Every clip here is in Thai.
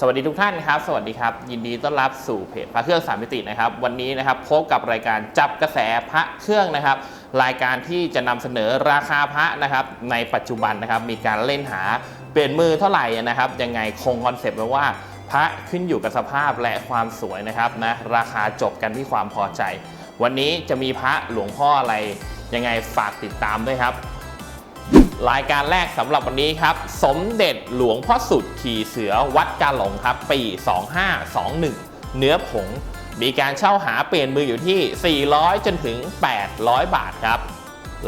สวัสดีทุกท่านครับ สวัสดีครับ ยินดีต้อนรับสู่เพจพระเครื่องสามมิตินะครับ วันนี้นะครับพบกับรายการจับกระแสพระเครื่องนะครับ รายการที่จะนำเสนอราคาพระนะครับ ในปัจจุบันนะครับ มีการเล่นหาเปลี่ยนมือเท่าไหร่นะครับ ยังไงคงคอนเซปต์ไว้ว่าพระขึ้นอยู่กับสภาพและความสวยนะครับนะราคาจบกันที่ความพอใจ วันนี้จะมีพระหลวงพ่ออะไรยังไงฝากติดตามด้วยครับ รายการแรกสำหรับวันนี้ครับ สมเด็จหลวงพ่อสุดขี่เสือวัดกาหลงครับ ปี 2521 เนื้อผง มีการเช่าหาเปลี่ยนมืออยู่ที่ 400 จนถึง 800 บาทครับ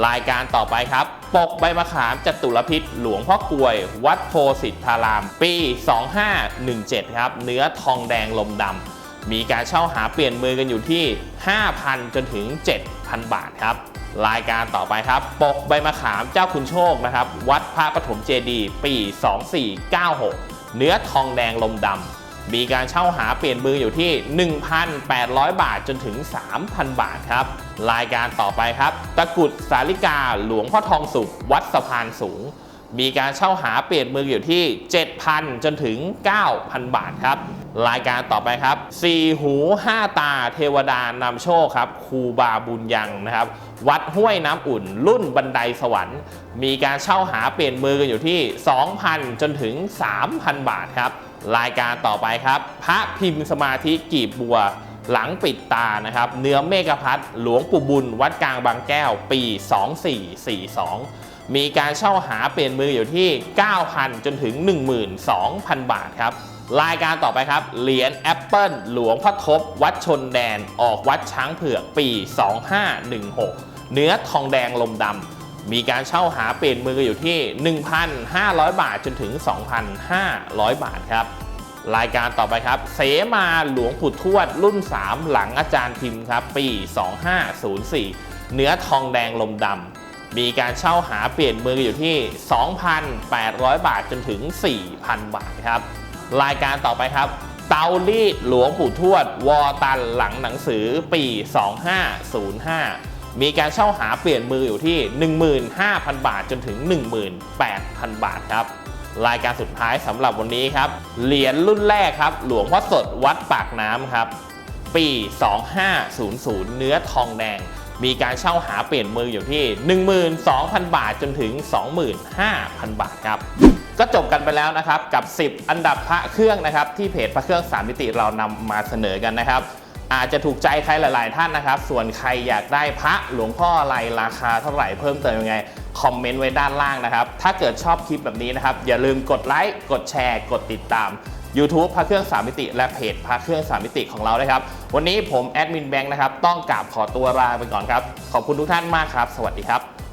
รายการต่อไปครับ ปกใบมะขามจตุรพิษหลวงพ่อกลวย วัดโพสิทธาราม ปี 2517 ครับ เนื้อทองแดงลมดำมีการเช่าหาเปลี่ยนมือกันอยู่ที่ 5,000 จนถึง7,000 บาทครับ รายการต่อไปครับ ปกใบมะขามเจ้าคุณโชคนะครับ วัดพระปฐมเจดีย์ปี 2496 เนื้อทองแดงลมดำ มีการเช่าหาเปลี่ยนมืออยู่ที่ 1,800 บาทจนถึง 3,000 บาทครับ รายการต่อไปครับ ตะกุดสาลิกาหลวงพ่อทองสุข วัดสะพานสูงมีการเช่าหาเปลี่ยนมืออยู่ที่ 7,000 จนถึง 9,000 บาทครับ รายการต่อไปครับสี่หู5ตาเทวดานำโชคครับครูบาบุญยังนะครับ วัดห้วยน้ำอุ่น รุ่นบันไดสวรรค์ มีการเช่าหาเปลี่ยนมือกันอยู่ที่ 2,000 จนถึง 3,000 บาทครับ รายการต่อไปครับ พระพิมพ์สมาธิกีบบัวหลังปิดตานะครับ เนื้อเมฆพัฒน์หลวงปู่บุญ วัดกลางบางแก้ว ปี 2442 มีการเช่าหาเปลี่ยนมืออยู่ที่ 9,000 จนถึง 12,000 บาทครับรายการต่อไปครับ เหรียญแอปเปิลหลวงพ่อทบ วัดชนแดน ออกวัดช้างเผือกปี 2516 เนื้อทองแดงลมดำ มีการเช่าหาเปลี่ยนมืออยู่ที่ 1,500 บาทจนถึง 2,500 บาทครับ รายการต่อไปครับ เสมาหลวงปู่ทวด รุ่น 3 หลังอาจารย์พิมพ์ครับ ปี 2504 เนื้อทองแดงลมดำ มีการเช่าหาเปลี่ยนมืออยู่ที่ 2,800 บาทจนถึง 4,000 บาทครับ รายการต่อไปครับ เตารีดหลวงปู่ทวด วอตันหลังหนังสือปี 2505 มีการเช่าหาเปลี่ยนมืออยู่ที่ 15,000 บาทจนถึง 18,000 บาทครับรายการสุดท้ายสำหรับวันนี้ครับ เหรียญรุ่นแรกครับ หลวงพ่อสดวัดปากน้ำครับ ปี 2500 เนื้อทองแดง มีการเช่าหาเปลี่ยนมืออยู่ที่ 12,000 บาทจนถึง 25,000 บาทครับก็จบกันไปแล้วนะครับกับ 10 อันดับพระเครื่องนะครับ ที่เพจพระเครื่อง3มิติเรานำมาเสนอกันนะครับ อาจจะถูกใจใครหลาย ๆ ท่านนะครับ ส่วนใครอยากได้พระหลวงพ่ออะไรราคาเท่าไหร่เพิ่มเติมยังไงคอมเมนต์ไว้ด้านล่างนะครับ ถ้าเกิดชอบคลิปแบบนี้นะครับ อย่าลืมกดไลค์กดแชร์ กดติดตาม YouTube พระเครื่อง3มิติ และเพจพระเครื่อง3มิติของเราด้ครับ วันนี้ผมแอดมินแบงค์นะครับต้องกราบขอตัวลาไปก่อนครับ ขอบคุณทุกท่านมากครับ สวัสดีครับ